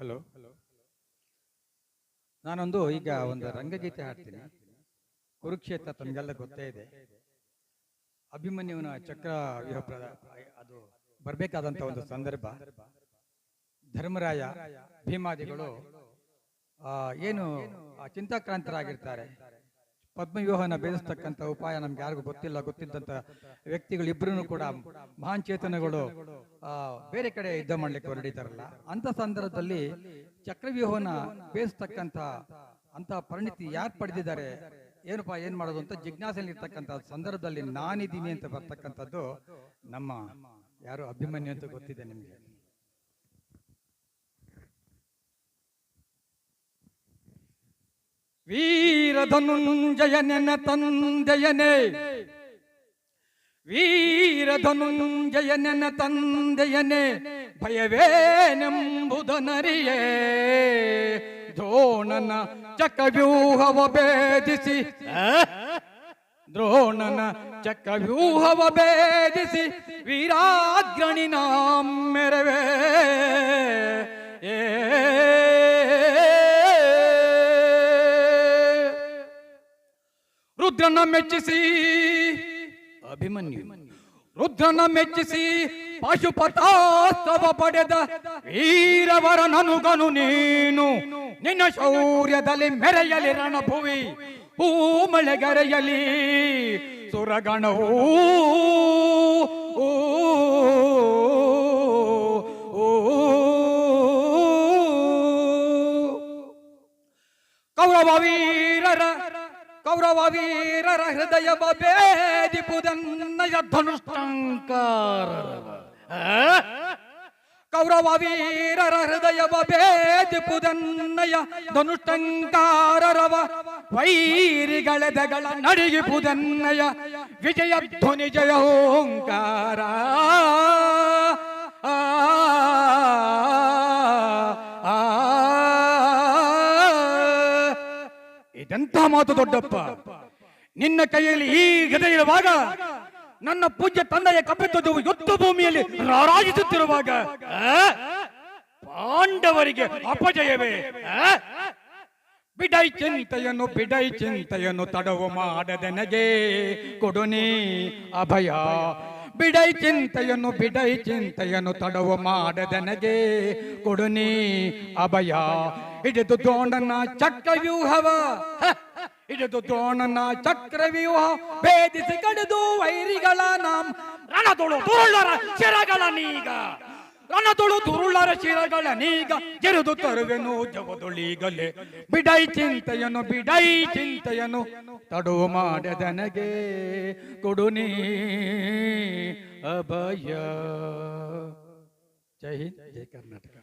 Hello hello ನಾನೊಂದು ಈಗ ಒಂದು ರಂಗಗೀತೆ ಹಾಡ್ತೀನಿ. ಕುರುಕ್ಷೇತ್ರ ತಮಗೆಲ್ಲ ಗೊತ್ತೇ ಇದೆ. ಅಭಿಮನ್ಯುವಿನ ಚಕ್ರ ಪ್ರದ- ಅದು ಬರಬೇಕಾದಂತ ಒಂದು ಸಂದರ್ಭ. ಧರ್ಮರಾಯ ಭೀಮಾದಿಗಳು ಏನು ಚಿಂತಾಕ್ರಾಂತರಾಗಿರ್ತಾರೆ. ಪದ್ಮವ್ಯೂಹನ ಭೇದಿಸ್ತಕ್ಕಂಥ ಉಪಾಯ ನಮ್ಗೆ ಯಾರಿಗೂ ಗೊತ್ತಿಲ್ಲ, ಗೊತ್ತಿದ್ದಂಥ ವ್ಯಕ್ತಿಗಳು ಇಬ್ಬರೂ ಕೂಡ ಮಹಾನ್ ಚೇತನಗಳು ಬೇರೆ ಕಡೆ ಯುದ್ಧ ಮಾಡ್ಲಿಕ್ಕೆ ಹೊರಡಿತಾರಲ್ಲ. ಅಂತ ಸಂದರ್ಭದಲ್ಲಿ ಚಕ್ರವ್ಯೂಹನ ಬೇಯಿಸ್ತಕ್ಕಂಥ ಅಂತ ಪರಿಣಿತಿ ಯಾರು ಪಡೆದಿದ್ದಾರೆ? ಏನಪ್ಪಾ, ಏನ್ ಮಾಡೋದು ಅಂತ ಜಿಜ್ಞಾಸೆಯಲ್ಲಿ ಇರ್ತಕ್ಕಂಥ ಸಂದರ್ಭದಲ್ಲಿ ನಾನಿದ್ದೀನಿ ಅಂತ ಬರ್ತಕ್ಕಂಥದ್ದು ನಮ್ಮ ಯಾರು ಅಭಿಮನ್ಯು ಅಂತ ಗೊತ್ತಿದೆ ನಿಮ್ಗೆ. ವೀರಧನುಂಜಯನ ತಂದೆಯನೇ ವೀರಧನುಂಜಯನ ತಂದೆಯನೇ ಭಯವೇನೆಂಬುದನರಿಯೇ ದ್ರೋಣನ ಚಕ್ರವ್ಯೂಹವ ಭೇದಿಸಿ? ದ್ರೋಣನ ಚಕ್ರವ್ಯೂಹವ ಭೇದಿಸಿ ವೀರಾಗ್ರಣಿ ಮೆರವೇ ರುದ್ರನ ಮೆಚ್ಚಿಸಿ. ಅಭಿಮನ್ಯು. ರುದ್ರನ ಮೆಚ್ಚಿಸಿ ಪಾಶುಪತಾಸ್ತವ ಪಡೆದ ವೀರವರ ನನುಗನು ನೀನು. ನಿನ್ನ ಶೌರ್ಯದಲ್ಲಿ ಮೆರೆಯಲಿ ರಣಭುವಿ ಹೂ ಮಳೆಗರೆಯಲಿ ಓ, ಕೌರವ ವೀರರ ಕೌರವ ವೀರರ ಹೃದಯ ಭೇದಿಪುದನ್ನಯ ಧನುಷ್ಟಂಕಾರ ಕೌರವ ವೀರರ ಹೃದಯ ಭೇದಿಪುದನ್ನಯ ಧನುಷ್ಟಂಕಾರರವ ವೈರಿಗಳೆದಗಳ ನಡಿಗಿಪುದನ್ನಯ ವಿಜಯ ಧ್ವನಿ ಜಯ ಓಂಕಾರ. ಆ, ಇದೆಂಥ ಮಾತು ದೊಡ್ಡಪ್ಪ? ನಿನ್ನ ಕೈಯಲ್ಲಿ ಈ ಗದೆ ಇರುವಾಗ, ನನ್ನ ಪೂಜ್ಯ ತಂದೆಯ ಕಪ್ಪಿತ್ತದು ಯುದ್ಧ ಭೂಮಿಯಲ್ಲಿ ರಾರಾಜಿಸುತ್ತಿರುವಾಗ? ಪಾಂಡವರಿಗೆ ಅಪಜಯವೇ? ಬಿಡೈ ಚಿಂತೆಯನ್ನು ಬಿಡೈ ಚಿಂತೆಯನ್ನು ತಡವು ಮಾಡದೆನಗೆ ಕೊಡುನಿ ಅಭಯ. ಬಿಡೈ ಚಿಂತೆಯನ್ನು ಬಿಡೈ ಚಿಂತೆಯನ್ನು ತಡವು ಮಾಡದೆನಗೆ. ಕೊಡುನಿ ಅಭಯ. ಹಿಡಿದು ದೋಣನ ಚಕ್ರವ್ಯೂಹವ! ಹಿಡಿದು ದೋಣನ ಚಕ್ರವ್ಯೂಹ. ಭೇದಿಸಿ ಕಡಿದು ವೈರಿಗಳ ನಾಮ. ರಣದೊಳು ತೋಳರ ಶಿರಗಳ ನೀಗ. ರಣದೊಳು ದುರುಳರ ಶಿರಗಳ ನೀಗ, ಜರುದು ತರುವೆನು ಜಗದೊಳೀಗಲೇ ಬಿಡೈ ಚಿಂತೆಯನ್ನು ಬಿಡೈ ಚಿಂತೆಯನ್ನು ತಡು ಮಾಡದನಗೆ ಕೊಡುನಿ ಅಭಯ. ಜೈ ಹಿಂದ್, ಜೈ ಕರ್ನಾಟಕ.